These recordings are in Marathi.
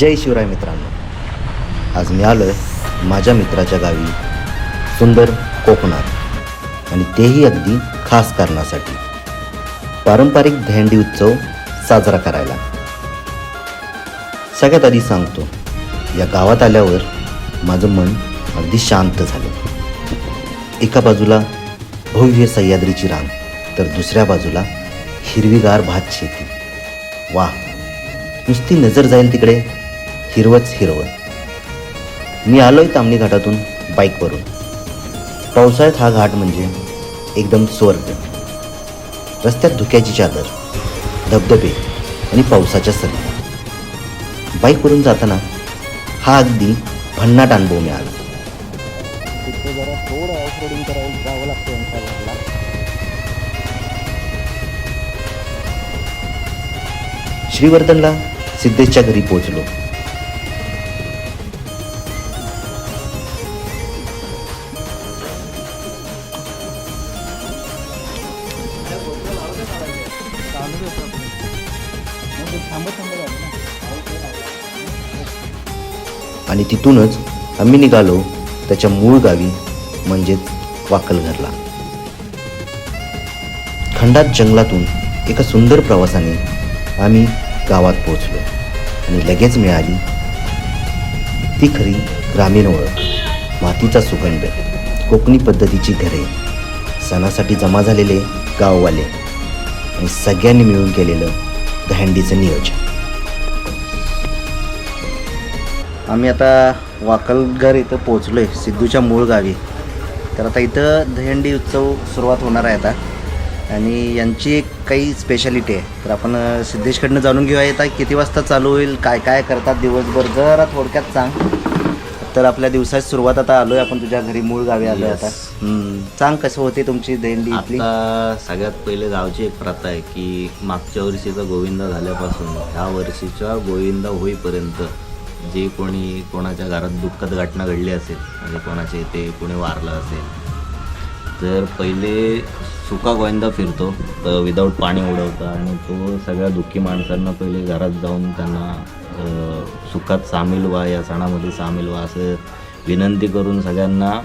जय शिवराय मित्रांनो. आज मी आलो आहे माझ्या मित्राच्या गावी सुंदर कोकणात. आणि तेही अगदी खास कारणासाठी. पारंपरिक दहंडी उत्सव साजरा करायला. सगळ्यात आधी सांगतो या गावात आल्यावर माझं मन अगदी शांत झालं. एका बाजूला भव्य सह्याद्रीची रांग तर दुसऱ्या बाजूला हिरवीगार भात शेती वा नुसती नजर जाईल तिकडे. हिरवच हिरवं. मी आलोय तामणी घाटातून बाईकवरून. पावसाळ्यात हा घाट म्हणजे एकदम स्वर्ग. रस्त्यात धुक्याची चादर धबधबे आणि पावसाच्या सरी. बाईकवरून जाताना हा अगदी भन्नाट अनुभव मिळाला. तिथे जरा थोडं ऑफ रोडिंग करायला जावं लागतं यांच्या घरला. श्रीवर्धनला सिद्धेशच्या घरी पोहोचलो. तिथूनच आम्ही निघालो. त्याच्या मूळ गावी म्हणजेच वाकलघरला. खंडात जंगलातून एका सुंदर प्रवासाने आम्ही गावात पोहोचलो आणि लगेच मिळाली ती खरी ग्रामीण ओळख. मातीचा सुगंध कोकणी पद्धतीची घरे सणासाठी जमा झालेले गाववाले आणि सगळ्यांनी मिळून केलेलं दहंडीचं नियोजन. आम्ही आता वाकलघर इथं पोहोचलो आहे सिद्धूच्या मूळ गावी. तर आता इथं दहीहंडी उत्सव सुरुवात होणार आहे आता. आणि यांची एक काही स्पेशालिटी आहे. तर आपण सिद्धेशकडनं जाणून घेऊया येतात किती वाजता चालू होईल काय काय करतात दिवसभर. जरा थोडक्यात सांग. तर आपल्या दिवसाची सुरुवात आता आलो आहे आपण तुझ्या घरी मूळ गावी आलो आता. सांग कसं होते तुमची दहीहंडी इथली? सगळ्यात पहिले गावची एक प्रथा आहे की मागच्या वर्षीचा गोविंदा झाल्यापासून ह्या वर्षीच्या गोविंदा होईपर्यंत जे कोणी कोणाच्या घरात दुःखद घटना घडली असेल म्हणजे कोणाचे ते कोणी वारलं असेल तर पहिले सुका गोविंदा फिरतो तर विदाऊट पाणी उडवता आणि तो सगळ्या दुःखी माणसांना पहिले घरात जाऊन त्यांना सुखात सामील व्हा या सणामध्ये सामील व्हा असं विनंती करून सगळ्यांना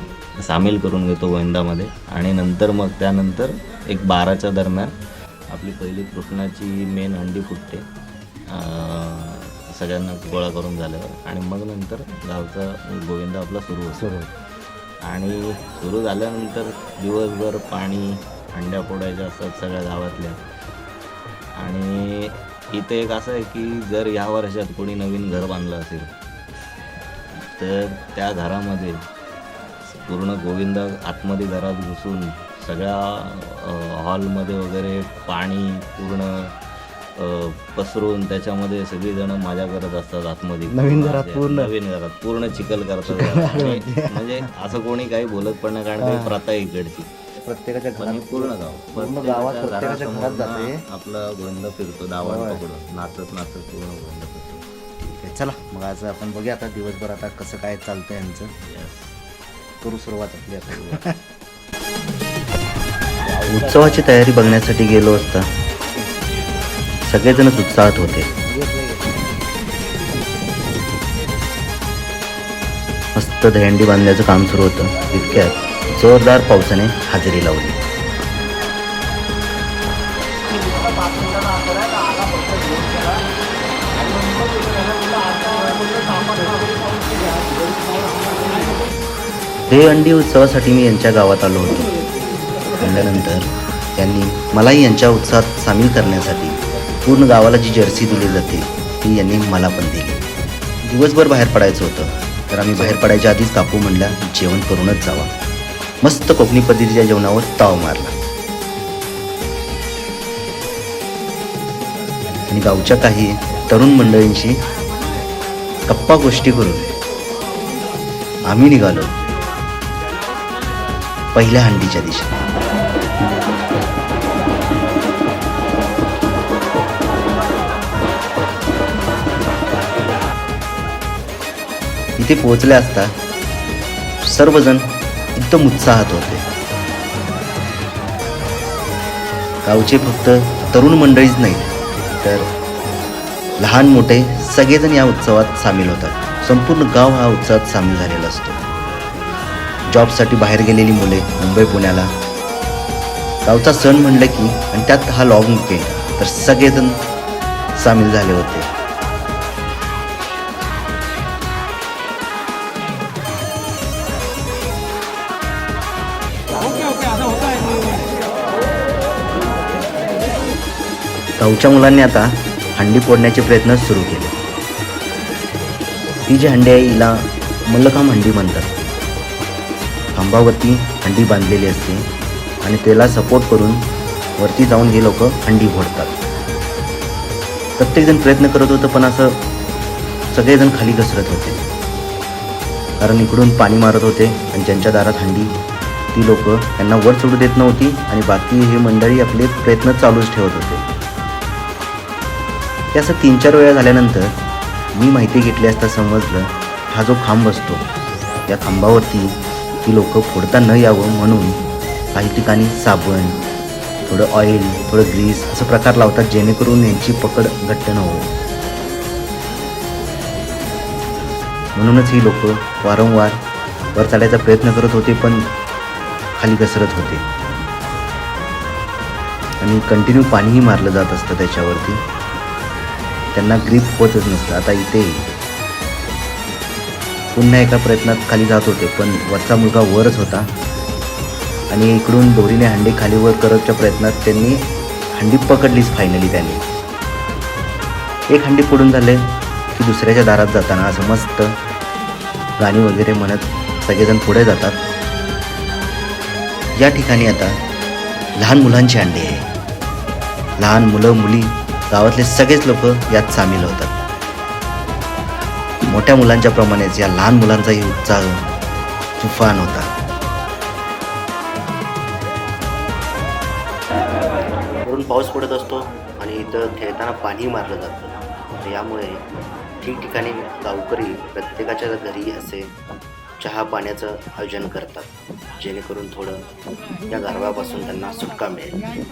सामील करून घेतो गोविंदामध्ये. आणि नंतर मग त्यानंतर एक बाराच्या दरम्यान आपली पहिली कृष्णाची मेन हंडी फुटते. सगळ्यांना गोळा करून झाल्यावर आणि मग नंतर गावचा गोविंदा आपला सुरू होतो. आणि सुरू झाल्यानंतर दिवसभर पाणी हंड्या फोडायच्या असतात सगळ्या गावातल्या. आणि इथे एक असं आहे की जर ह्या वर्षात कोणी नवीन घर बांधलं असेल तर त्या घरामध्ये पूर्ण गोविंद आतमध्ये घरात घुसून सगळ्या हॉलमध्ये वगैरे पाणी पूर्ण पसरून त्याच्यामध्ये सगळीजणं मजा करत असतात आतमध्ये. नवीन घरात पूर्ण? नवीन घरात. पूर्ण चिखल करतात. आणि म्हणजे असं कोणी काही बोलत पण नाही कारण काही प्रथा आहे इकडची. प्रत्येकाच्या घरात पूर्ण गाव. पूर्ण गावात प्रत्येकाच्या घरात जाते. ना आपला गोविंद फिरतो दावण पकडून. नाचत नाचत पूर्ण गोविंद फिरतो. ठीक आहे चला. मग आज आपण बघूया आता दिवसभर आता कसं काय चालतं यांचं. करू सुरुवात आपली आता. उत्सवाची तयारी बघण्यासाठी गेलो असता. सगळेजणच उत्साहात होते. मस्त दहंडी बांधण्याचं काम सुरू होतं. इतक्यात जोरदार पावसाने हजेरी लावली. दहीहंडी उत्सवासाठी मी यांच्या गावात आलो होतो. म्हणल्यानंतर त्यांनी मलाही यांच्या उत्साहात सामील करण्यासाठी पूर्ण गावाला जी जर्सी दिली जाते ती यांनी मला पण दिली. दिवसभर बाहेर पडायचं होतं तर आम्ही बाहेर पडायच्या आधीच काकू म्हणला जेवण करूनच जावा. मस्त कोकणी पद्धतीच्या जेवणावर ताव मारला. आणि गावच्या काही तरुण मंडळींशी गप्पा गोष्टी करून आम्ही निघालो. पहिल्या हंडीच्या दिशेने. तिथे पोहोचले असता सर्वजण एकदम उत्साहात होते. गावचे फक्त तरुण मंडळीच नाही तर लहान मोठे सगळेजण या उत्सवात सामील होतात. संपूर्ण गाव हा उत्सवात सामील झालेला असतो. जॉबसाठी बाहेर गेलेली मुले मुंबई पुण्याला. गावचा सण म्हणलं की आणि त्यात हा लॉंग विकेंड तर सगळेजण सामील झाले होते. भाऊच्या मुलांनी आता हंडी फोडण्याचे प्रयत्न सुरू केले. ती जी हंडी आहे हिला मल्लखांब हंडी म्हणतात. खांबावरती हंडी बांधलेली असते आणि त्याला सपोर्ट करून वरती जाऊन हे लोक हंडी फोडतात. प्रत्येकजण प्रयत्न करत होतं पण असं सगळेजण खाली घसरत होते. कारण इकडून पाणी मारत होते आणि ज्यांच्या दारात हंडी ती लोक त्यांना वर सोडू देत नव्हती आणि बाकी हे मंडळी आपले प्रयत्न चालूच ठेवत होते. ते असं तीन चार वेळा झाल्यानंतर मी माहिती घेतली असता समजलं हा जो खांब असतो त्या खांबावरती ती लोकं फोडता न यावं म्हणून काही ठिकाणी साबण थोडं ऑइल थोडं ग्रीस असं प्रकार लावतात जेणेकरून यांची पकड घट्ट न हो. म्हणूनच ही लोक वारंवार वर चालायचा प्रयत्न करत होते पण खाली घसरत होते. आणि कंटिन्यू पाणीही मारलं जात असतं त्याच्यावरती. त्यांना ग्रीप होतच नसतं. आता इथे पुन्हा एका प्रयत्नात खाली जात होते पण वरचा मुलगा वरच होता. आणि इकडून दोरीने हंडी खाली वर करतच्या प्रयत्नात त्यांनी हंडी पकडलीच फायनली त्याने. एक हंडी पडून झाले की दुसऱ्याच्या दारात जाताना असं मस्त गाणी वगैरे म्हणत सगळेजण पुढे जातात. या ठिकाणी आता लहान मुलांची अंडी आहे. लहान मुलं मुली गावातले सगळेच लोक यात सामील होतात. मोठ्या मुलांच्या प्रमाणेच या लहान मुलांचाही उत्साह तुफान होता. वरून पाऊस पडत असतो आणि इथं खेळताना पाणी मारलं जातं. यामुळे ठिकठिकाणी गावकरी प्रत्येकाच्या घरी असे चहा पाण्याचं आयोजन करतात. जेणेकरून थोडं या गरबापासून त्यांना सुटका मिळेल.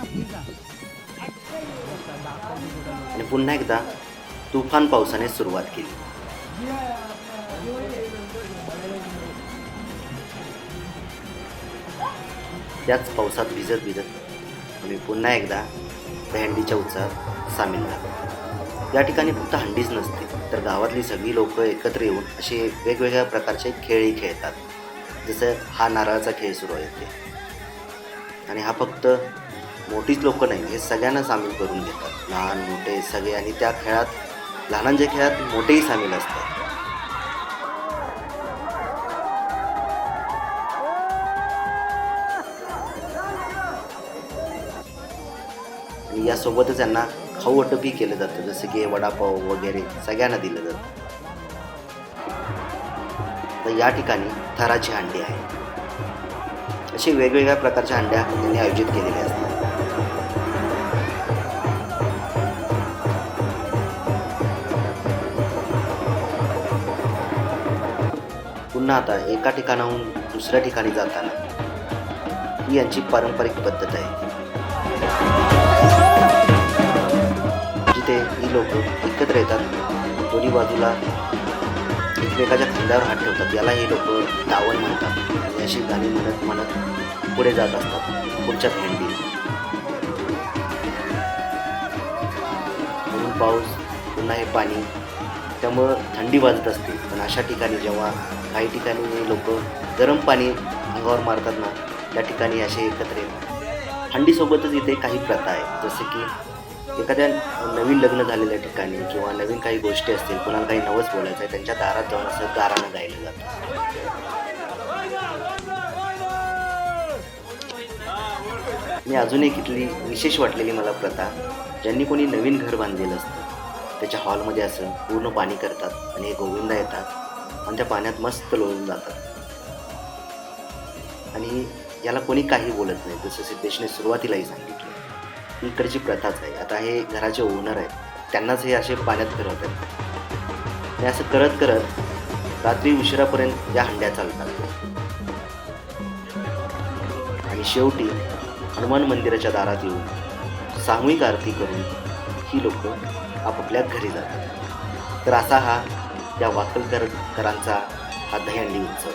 आणि पुन्हा एकदा तुफान पावसाने सुरुवात केली. त्याच पावसात भिजत भिजत आम्ही पुन्हा एकदा त्या हंडीच्या उत्साहात सामील झालो. या ठिकाणी फक्त हंडीच नसते तर गावातली सगळी लोक एकत्र येऊन असे वेगवेगळ्या प्रकारचे खेळही खेळतात. जसं हा नारळाचा खेळ सुरू आहे आणि हा फक्त मोठीच लोक नाही हे सगळ्यांना सामील करून घेतात. लहान मोठे सगळे आणि त्या खेळात लहानांच्या खेळात मोठेही सामील असतात. आणि यासोबतच यांना खाऊ वाटपही केलं जातं जसं की वडापाव वगैरे सगळ्यांना दिलं जातं. तर या ठिकाणी थराची हंडी आहे. असे वेगवेगळ्या प्रकारच्या हंड्या त्यांनी आयोजित केलेल्या असतात. पुन्हा आता एका ठिकाणाहून दुसऱ्या ठिकाणी जाताना ही यांची पारंपरिक पद्धत आहे. जिथे ही लोक एकत्र येतात दोन्ही बाजूला एकमेकाच्या खांद्यावर हात ठेवतात याला हे लोक दावण म्हणतात. आणि अशी गाणी म्हणत म्हणत पुढे जात असतात पुढच्या भेंडी म्हणून पाऊस पुन्हा हे पाणी त्यामुळं थंडी वाजत असते. पण अशा ठिकाणी जेव्हा काही ठिकाणी लोक गरम पाणी अंगावर मारतात ना त्या ठिकाणी असे एकत्र येतात. थंडीसोबतच इथे काही प्रथा आहेत. जसं की एखाद्या नवीन लग्न झालेल्या ठिकाणी किंवा नवीन काही गोष्टी असतील कोणाला काही नवस बोलायचं आहे त्यांच्या दारात जाऊन असं दारानं गायलं जातं. मी अजून एक इथली विशेष वाटलेली मला प्रथा ज्यांनी कोणी नवीन घर बांधलेलं असतं. त्याच्या हॉलमध्ये असं पूर्ण पाणी करतात आणि गोविंदा येतात आणि त्या पाण्यात मस्त लोळून जातात. आणि याला कोणी काही बोलत नाही जसं सिद्धेशने सुरुवातीलाही सांगितलं. ही इकडची प्रथाच आहे. आता हे घराचे ओनर आहेत. त्यांनाच हे असे पाण्यात फिरवत आहेत आणि असं करत करत रात्री उशिरापर्यंत या हंड्या चालतात. आणि शेवटी हनुमान मंदिराच्या दारात येऊन सामूहिक आरती करून ही लोक आपापल्या घरी जातात. तर असा हा या वाकलकर करांचा हा दहीहंडी उत्सव.